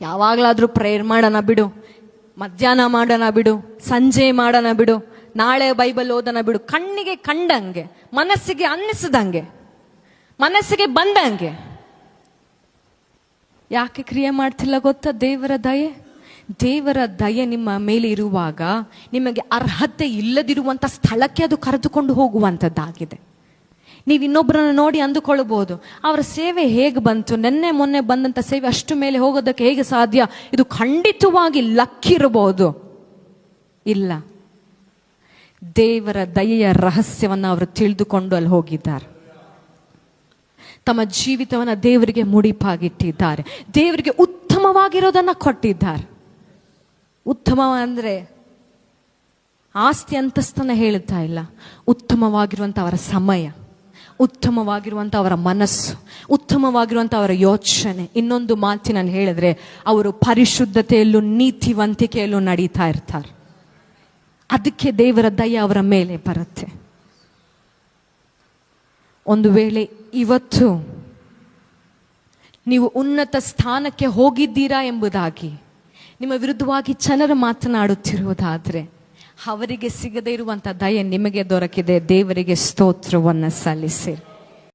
ಯಾವಾಗಲಾದ್ರೂ prayer ಮಾಡೋಣ ಬಿಡು. ಮಧ್ಯಾಹ್ನ ಮಾಡೋಣ ಬಿಡು. ಸಂಜೆ ಮಾಡೋಣ ಬಿಡು. ನಾಳೆ ಬೈಬಲ್ ಓದೋಣ ಬಿಡು. ಕಣ್ಣಿಗೆ ಕಂಡಂಗೆ, ಮನಸ್ಸಿಗೆ ಅನ್ನಿಸದಂಗೆ, ಮನಸ್ಸಿಗೆ ಬಂದಂಗೆ. ಯಾಕೆ ಕ್ರಿಯೆ ಮಾಡ್ತಿಲ್ಲ ಗೊತ್ತಾ ದೇವರ ದಯೆ? ದೇವರ ದಯೆ ನಿಮ್ಮ ಮೇಲೆ ಇರುವಾಗ ನಿಮಗೆ ಅರ್ಹತೆ ಇಲ್ಲದಿರುವಂಥ ಸ್ಥಳಕ್ಕೆ ಅದು ಕರೆದುಕೊಂಡು ಹೋಗುವಂಥದ್ದಾಗಿದೆ ನೀವು ಇನ್ನೊಬ್ಬರನ್ನು ನೋಡಿ ಅಂದುಕೊಳ್ಳಬಹುದು. ಅವರ ಸೇವೆ ಹೇಗೆ ಬಂತು? ನಿನ್ನೆ ಮೊನ್ನೆ ಬಂದಂತ ಸೇವೆ ಅಷ್ಟು ಮೇಲೆ ಹೋಗೋದಕ್ಕೆ ಹೇಗೆ ಸಾಧ್ಯ? ಇದು ಖಂಡಿತವಾಗಿ ಲಕ್ಕಿರಬಹುದು ಇಲ್ಲ. ದೇವರ ದಯೆಯ ರಹಸ್ಯವನ್ನು ಅವರು ತಿಳಿದುಕೊಂಡು ಅಲ್ಲಿ ಹೋಗಿದ್ದಾರೆ. ತಮ್ಮ ಜೀವಿತವನ್ನು ದೇವರಿಗೆ ಮುಡಿಪಾಗಿಟ್ಟಿದ್ದಾರೆ. ದೇವರಿಗೆ ಉತ್ತಮವಾಗಿರೋದನ್ನ ಕೊಟ್ಟಿದ್ದಾರೆ. ಉತ್ತಮ ಅಂದರೆ ಆಸ್ತಿ ಅಂತಸ್ತನ ಹೇಳುತ್ತಾ ಇಲ್ಲ. ಉತ್ತಮವಾಗಿರುವಂಥ ಅವರ ಸಮಯ. ಉತ್ತಮವಾಗಿರುವಂತ ಅವರ ಮನಸ್ಸು ಉತ್ತಮವಾಗಿರುವಂಥ ಅವರ ಯೋಚನೆ. ಇನ್ನೊಂದು ಮಾತಿನಲ್ಲಿ ಹೇಳಿದ್ರೆ, ಅವರು ಪರಿಶುದ್ಧತೆಯಲ್ಲೂ ನೀತಿವಂತಿಕೆಯಲ್ಲೂ ನಡೀತಾ ಇರ್ತಾರೆ. ಅದಕ್ಕೆ ದೇವರ ದಯ ಅವರ ಮೇಲೆ ಬರುತ್ತೆ. ಒಂದು ವೇಳೆ ಇವತ್ತು ನೀವು ಉನ್ನತ ಸ್ಥಾನಕ್ಕೆ ಹೋಗಿದ್ದೀರಾ ಎಂಬುದಾಗಿ, ನಿಮ್ಮ ವಿರುದ್ಧವಾಗಿ ಜನರು ಮಾತನಾಡುತ್ತಿರುವುದಾದ್ರೆ ಅವರಿಗೆ ಸಿಗದೇ ಇರುವಂತ ದಯೆ ನಿಮಗೆ ದೊರಕಿದೆ. ದೇವರಿಗೆ ಸ್ತೋತ್ರವನ್ನು ಸಲ್ಲಿಸಿ.